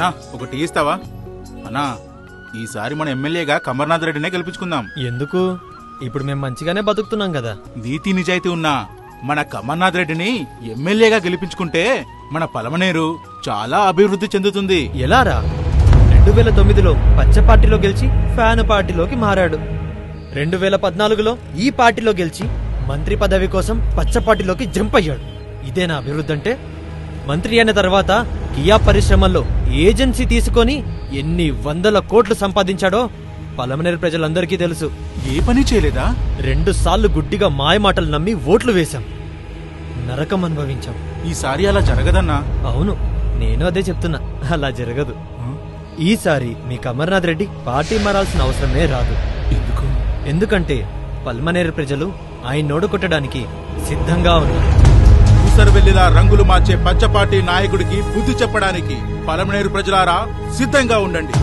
నా ఒక టీ ఇస్తావా? అన్నా ఈసారి మన ఎమ్మెల్యేగా కమర్నాథ్ రెడ్డినే గెలిపించుకుందాం. ఎందుకు? ఇప్పుడు మేము మంచిగానే బతుకుతున్నాం కదా. నీతి నిజాయితీ ఉన్న మన కమర్నాథ్ రెడ్డిని ఎమ్మెల్యేగా గెలిపించుకుంటే మన పలమనేరు చాలా అభివృద్ధి చెందుతుంది. ఎలారా రెండు వేల తొమ్మిదిలో పచ్చ పార్టీలో గెలిచి ఫ్యాన్ పార్టీలోకి మారాడు. రెండు వేల పద్నాలుగులో ఈ పార్టీలో గెలిచి మంత్రి పదవి కోసం పచ్చ పార్టీలోకి జంప్ అయ్యాడు. ఇదేనా అభివృద్ధి అంటే మంత్రి అయిన తర్వాత కియా పరిశ్రమల్లో ఏజెన్సీ తీసుకొని ఎన్ని వందల కోట్లు సంపాదించాడో పలమనేరు ప్రజలందరికీ తెలుసు. ఏ పని చేయలేదా? రెండు సార్లు గుడ్డిగా మాయమాటలు నమ్మి ఓట్లు వేశాం. నరకం అనుభవించాం. ఈసారి అలా జరగదన్నా? అవును నేను అదే చెప్తున్నా. అలా జరగదు. ఈసారి మీకు అమర్నాథ్ రెడ్డి పార్టీ మారాల్సిన అవసరమే రాదు. ఎందుకు? ఎందుకంటే పల్మనేరు ప్రజలు ఆయన నోడుకొట్టడానికి సిద్ధంగా ఉన్నారు. ఊసరవెల్లిలా రంగులు మార్చే పచ్చపాటి నాయకుడికి బుద్ధి చెప్పడానికి పలమనేరు ప్రజలారా సిద్ధంగా ఉండండి.